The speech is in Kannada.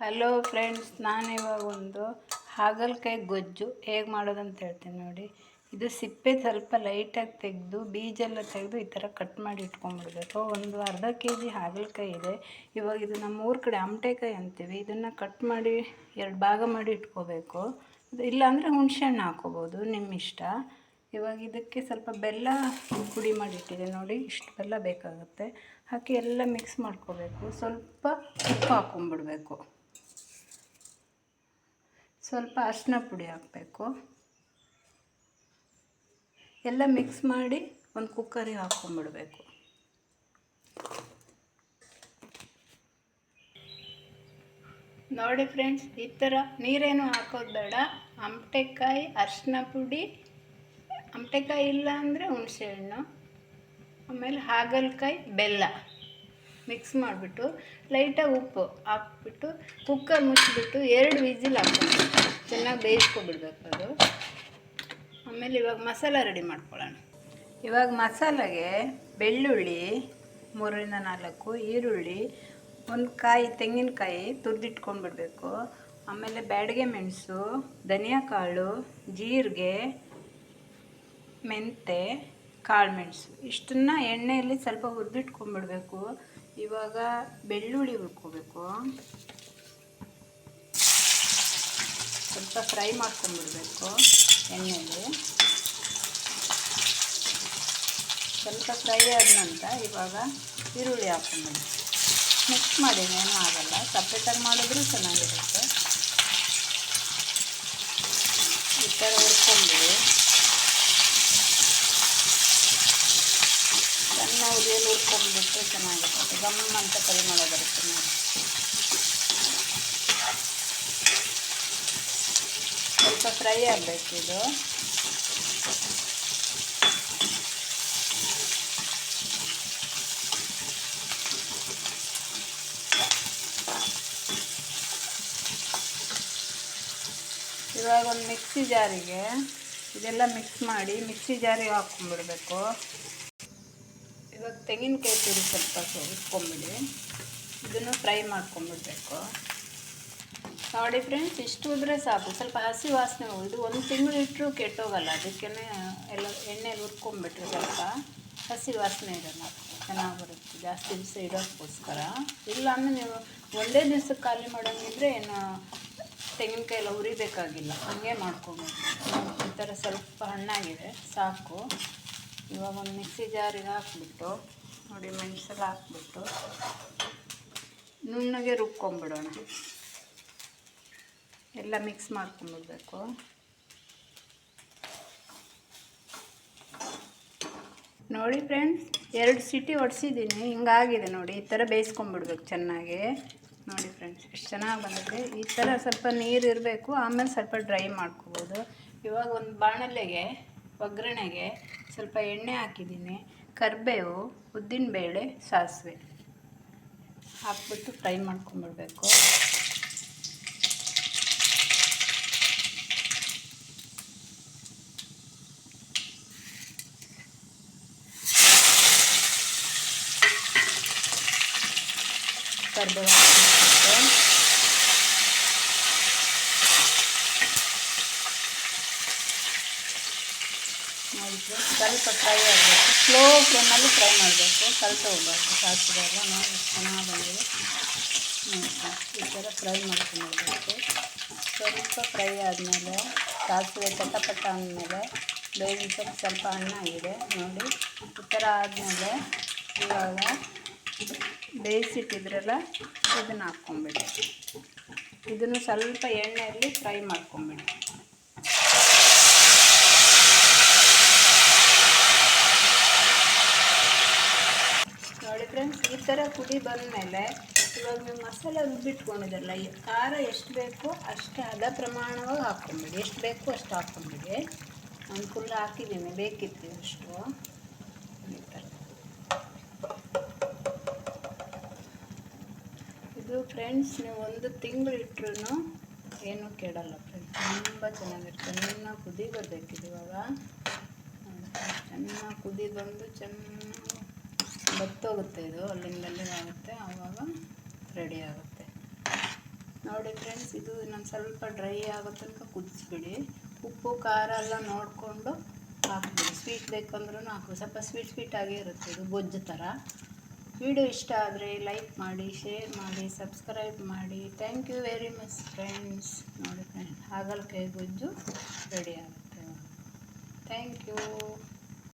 ಹಲೋ ಫ್ರೆಂಡ್ಸ್ ನಾನು ಇವಾಗ ಒಂದು ಹಾಗಲಕಾಯಿ ಗೊಜ್ಜು ಹೇಗೆ ಮಾಡೋದಂತ ಹೇಳ್ತೀನಿ ನೋಡಿ. ಇದು ಸಿಪ್ಪೆ ಸ್ವಲ್ಪ ಲೈಟಾಗಿ ತೆಗೆದು, ಬೀಜ ಎಲ್ಲ ತೆಗೆದು ಈ ಥರ ಕಟ್ ಮಾಡಿ ಇಟ್ಕೊಂಡ್ಬಿಡ್ಬೇಕು ಒಂದು ಅರ್ಧ ಕೆ ಜಿ ಹಾಗಲಕಾಯಿ ಇದೆ. ಇವಾಗ ಇದು ನಮ್ಮ ಊರ ಕಡೆ ಆಮಟೆಕಾಯಿ ಅಂತೀವಿ. ಇದನ್ನು ಕಟ್ ಮಾಡಿ ಎರಡು ಭಾಗ ಮಾಡಿ ಇಟ್ಕೋಬೇಕು. ಇಲ್ಲಾಂದರೆ ಹುಣಸೆಹಣ್ಣು ಹಾಕೋಬೋದು ನಿಮ್ಮ ಇಷ್ಟ. ಇವಾಗ ಇದಕ್ಕೆ ಸ್ವಲ್ಪ ಬೆಲ್ಲ ಪುಡಿ ಮಾಡಿಟ್ಟಿದೆ ನೋಡಿ, ಇಷ್ಟು ಬೆಲ್ಲ ಬೇಕಾಗುತ್ತೆ. ಹಾಕಿ ಎಲ್ಲ ಮಿಕ್ಸ್ ಮಾಡ್ಕೋಬೇಕು. ಸ್ವಲ್ಪ ಉಪ್ಪು ಹಾಕ್ಕೊಂಬಿಡ್ಬೇಕು ಸ್ವಲ್ಪ ಅರಿಶಿನ ಪುಡಿ ಹಾಕಬೇಕು. ಎಲ್ಲ ಮಿಕ್ಸ್ ಮಾಡಿ ಒಂದು ಕುಕ್ಕರಿಗೆ ಹಾಕ್ಕೊಂಬಿಡ್ಬೇಕು ನೋಡಿ ಫ್ರೆಂಡ್ಸ್ ಈ ಥರ ನೀರೇನು ಹಾಕೋದು ಬೇಡ. ಅಮಟೆಕಾಯಿ, ಅರಿಶಿನ ಪುಡಿ. ಅಮಟೆಕಾಯಿ ಇಲ್ಲ ಅಂದರೆ ಹುಣಸೆಹಣ್ಣು ಆಮೇಲೆ ಹಾಗಲಕಾಯಿ, ಬೆಲ್ಲ. ಮಿಕ್ಸ್ ಮಾಡಿಬಿಟ್ಟು ಲೈಟಾಗಿ ಉಪ್ಪು ಹಾಕ್ಬಿಟ್ಟು ಕುಕ್ಕರ್ ಮುಚ್ಚಿಬಿಟ್ಟು ಎರಡು ವಿಜಿಲ್ ಹಾಕ್ಬೇಕು. ಚೆನ್ನಾಗಿ ಬೇಯಿಸ್ಕೊಬಿಡ್ಬೇಕು ಅದು. ಆಮೇಲೆ ಇವಾಗ ಮಸಾಲ ರೆಡಿ ಮಾಡ್ಕೊಳ್ಳೋಣ. ಇವಾಗ ಮಸಾಲೆಗೆ ಬೆಳ್ಳುಳ್ಳಿ, ಮೂರರಿಂದ ನಾಲ್ಕು ಈರುಳ್ಳಿ, ಒಂದು ಕಾಯಿ ತೆಂಗಿನಕಾಯಿ ತುರಿದಿಟ್ಕೊಂಡ್ಬಿಡ್ಬೇಕು. ಆಮೇಲೆ ಬ್ಯಾಡಗೆ ಮೆಣಸು, ಧನಿಯಾ ಕಾಳು, ಜೀರಿಗೆ ಮೆಂತೆ ಕಾಳು ಮೆಣಸು. ಇಷ್ಟನ್ನ ಎಣ್ಣೆಯಲ್ಲಿ ಸ್ವಲ್ಪ ಹುರಿದಿಟ್ಕೊಂಡ್ಬಿಡ್ಬೇಕು. ಇವಾಗ ಬೆಳ್ಳುಳ್ಳಿ ಹುರ್ಕೋಬೇಕು. ಸ್ವಲ್ಪ ಫ್ರೈ ಮಾಡ್ಕೊಂಡ್ಬಿಡ್ಬೇಕು ಎಣ್ಣೆಯಲ್ಲಿ ಸ್ವಲ್ಪ ಫ್ರೈ ಆದ ನಂತರ ಇವಾಗ ಈರುಳ್ಳಿ ಹಾಕೊಂಡ್ಬಿಡಿ ಮಿಕ್ಸ್ ಮಾಡಿ ಏನೂ ಆಗಲ್ಲ. ಸಪ್ರೇಟಾಗಿ ಮಾಡಿದ್ರೂ ಚೆನ್ನಾಗಿರುತ್ತೆ. ಈ ಥರ ಹುರ್ಕೊಂಬಿಡಿ ಹುರ್ಕೊಂಡ್ಬಿಟ್ರೆ ಚೆನ್ನಾಗಿರುತ್ತೆ. ಗಮ್ ಅಂತ ಪರಿಮಳ ಬರುತ್ತೆ ನೋಡಿ. ಸ್ವಲ್ಪ ಫ್ರೈ ಆಗಬೇಕು ಇದು. ಇವಾಗ ಒಂದು ಮಿಕ್ಸಿ ಜಾರಿಗೆ ಇದೆಲ್ಲ ಮಿಕ್ಸ್ ಮಾಡಿ ಮಿಕ್ಸಿ ಜಾರಿಗೆ ಹಾಕ್ಕೊಂಡ್ಬಿಡ್ಬೇಕು. ಇವಾಗ ತೆಂಗಿನಕಾಯಿ ತುರಿ ಸ್ವಲ್ಪ ಇಟ್ಕೊಂಬಿಡಿ ಇದನ್ನು ಫ್ರೈ ಮಾಡ್ಕೊಂಬಿಡ್ಬೇಕು. ನೋಡಿ ಫ್ರೆಂಡ್ಸ್ ಇಷ್ಟು ಉದ್ರೆ ಸಾಕು. ಸ್ವಲ್ಪ ಹಸಿ ವಾಸನೆ ಇದು ಒಂದು ತಿಂಗಳು ಇಟ್ಟರು ಕೆಟ್ಟೋಗಲ್ಲ. ಅದಕ್ಕೇ ಎಲ್ಲ ಎಣ್ಣೆಲಿ ಹುರ್ಕೊಂಬಿಟ್ರೆ ಸ್ವಲ್ಪ ಹಸಿ ವಾಸನೆ ಇರಲ್ಲ. ಚೆನ್ನಾಗಿ ಬರುತ್ತೆ ಜಾಸ್ತಿ ದಿವಸ ಇಡೋಕ್ಕೋಸ್ಕರ. ಇಲ್ಲ ಅಂದರೆ ನೀವು ಒಂದೇ ದಿವ್ಸಕ್ಕೆ ಖಾಲಿ ಮಾಡೋಂಗಿದ್ರೆ ಏನು ತೆಂಗಿನಕಾಯಿ ಎಲ್ಲ ಉರಿಬೇಕಾಗಿಲ್ಲ ಹಾಗೆ ಮಾಡ್ಕೊಬೇಕು ಈ ಥರ ಸ್ವಲ್ಪ ಹಣ್ಣಾಗಿದೆ. ಸಾಕು. ಇವಾಗ ಒಂದು ಮಿಕ್ಸಿ ಜಾರಿಗೆ ಹಾಕ್ಬಿಟ್ಟು, ನೋಡಿ ಮೆಣಸೆಲ್ಲ ಹಾಕ್ಬಿಟ್ಟು, ನುಣ್ಣಗೆ ರುಬ್ಕೊಂಬಿಡೋಣ. ಎಲ್ಲ ಮಿಕ್ಸ್ ಮಾಡ್ಕೊಂಬಿಡ್ಬೇಕು. ನೋಡಿ ಫ್ರೆಂಡ್ಸ್ ಎರಡು ಸಿಟಿ ಒಡಿಸಿದ್ದೀನಿ, ಹಿಂಗಾಗಿದೆ ನೋಡಿ, ಈ ಥರ ಬೇಯಿಸ್ಕೊಂಬಿಡ್ಬೇಕು ಚೆನ್ನಾಗಿ. ನೋಡಿ ಫ್ರೆಂಡ್ಸ್ ಎಷ್ಟು ಚೆನ್ನಾಗಿ ಬಂದಿದೆ. ಈ ಥರ ಸ್ವಲ್ಪ ನೀರು ಇರಬೇಕು, ಆಮೇಲೆ ಸ್ವಲ್ಪ ಡ್ರೈ ಮಾಡ್ಕೋಬೋದು. ಇವಾಗ ಒಂದು ಬಾಣಲೆಗೆ ಒಗ್ಗರಣೆಗೆ ಸ್ವಲ್ಪ ಎಣ್ಣೆ ಹಾಕಿದ್ದೀನಿ. ಕರಿಬೇವು ಉದ್ದಿನಬೇಳೆ ಸಾಸಿವೆ. ಹಾಕ್ಬಿಟ್ಟು ಫ್ರೈ ಮಾಡ್ಕೊಂಬಿಡ್ಬೇಕು. ಕರಿಬೇವು ಸ್ವಲ್ಪ ಫ್ರೈ ಆಗಬೇಕು ಸ್ಲೋ ಫ್ಲೇಮಲ್ಲಿ ಫ್ರೈ ಮಾಡಬೇಕು ಸ್ವಲ್ಪ ಹೋಗ್ಬಾರ್ದು ಸಾಸಿವೆ ಎಲ್ಲ ನೋಡಿ ಚೆನ್ನಾಗಿ ಬಂದಿದೆ ಈ ಥರ ಫ್ರೈ ಮಾಡ್ಕೊಂಡ್ಬಿಡ್ಬೇಕು ಸ್ವಲ್ಪ ಫ್ರೈ ಆದಮೇಲೆ, ಸಾಸಿವೆ ಚಟಪಟ್ಟ ಆದಮೇಲೆ ಬೇವಿನ ಸೊಪ್ಪು ಸ್ವಲ್ಪ ಹಣ್ಣಾಗಿದೆ ನೋಡಿ, ಈ ಥರ ಆದಮೇಲೆ ಇವಾಗ ಬೇಯಿಸಿಟ್ಟಿದ್ರಲ್ಲ, ಇದನ್ನು ಹಾಕ್ಕೊಂಬಿಡಿ ಇದನ್ನು ಸ್ವಲ್ಪ ಎಣ್ಣೆಯಲ್ಲಿ ಫ್ರೈ ಮಾಡ್ಕೊಂಬಿಡಿ ನೋಡಿ ಫ್ರೆಂಡ್ಸ್ ಈ ಥರ ಕುದಿ ಬಂದಮೇಲೆ ಇವಾಗ ನೀವು ಮಸಾಲೆ ರುಬ್ಬಿಟ್ಕೊಂಡಿದ್ರಲ್ಲ ಖಾರ ಎಷ್ಟು ಬೇಕೋ ಅಷ್ಟೇ ಅದ ಪ್ರಮಾಣವಾಗಿ ಹಾಕ್ಕೊಂಬಿಡಿ. ಎಷ್ಟು ಬೇಕೋ ಅಷ್ಟು ಹಾಕ್ಕೊಂಬಿಡಿ. ನಾನು ಫುಲ್ ಹಾಕಿದ್ದೀನಿ ಬೇಕಿತ್ತು ಅಷ್ಟು. ಇದು ಫ್ರೆಂಡ್ಸ್ ನೀವು ಒಂದು ತಿಂಗಳು ಇಟ್ಟರು ಏನೂ ಕೇಳಲ್ಲ ಫ್ರೆಂಡ್ಸ್ ತುಂಬ ಚೆನ್ನಾಗಿರುತ್ತೆ. ಚೆನ್ನಾಗಿ ಕುದಿ ಬರಬೇಕಿದೆ ಇವಾಗ. ಚೆನ್ನಾಗಿ ಕುದಿ ಬಂದು ಚೆನ್ನಾಗಿ ಬತ್ತೋಗುತ್ತೆ ಇದು. ಅಲ್ಲಿಂದ ಅಲ್ಲಿಗೆ ಆಗುತ್ತೆ. ಆವಾಗ ರೆಡಿ ಆಗುತ್ತೆ. ನೋಡಿ ಫ್ರೆಂಡ್ಸ್ ಇದು ಇನ್ನೊಂದು ಸ್ವಲ್ಪ ಡ್ರೈ ಆಗೋ ತನಕ ಕುದಿಸ್ಬಿಡಿ. ಉಪ್ಪು, ಖಾರ ಎಲ್ಲ ನೋಡಿಕೊಂಡು ಹಾಕ್ಬಿಡಿ. ಸ್ವೀಟ್ ಬೇಕಂದ್ರೂ ಹಾಕು ಸ್ವಲ್ಪ ಸ್ವೀಟ್ ಸ್ವೀಟ್ ಆಗೇ ಇರುತ್ತೆ ಇದು ಗೊಜ್ಜು ಥರ. ವಿಡಿಯೋ ಇಷ್ಟ ಆದರೆ ಲೈಕ್ ಮಾಡಿ ಶೇರ್ ಮಾಡಿ ಸಬ್ಸ್ಕ್ರೈಬ್ ಮಾಡಿ. Thank you very much friends ನೋಡಿ ಫ್ರೆಂಡ್ ಹಾಗಲ್ಕಾಯಿ ಗೊಜ್ಜು ರೆಡಿ ಆಗುತ್ತೆ. Thank you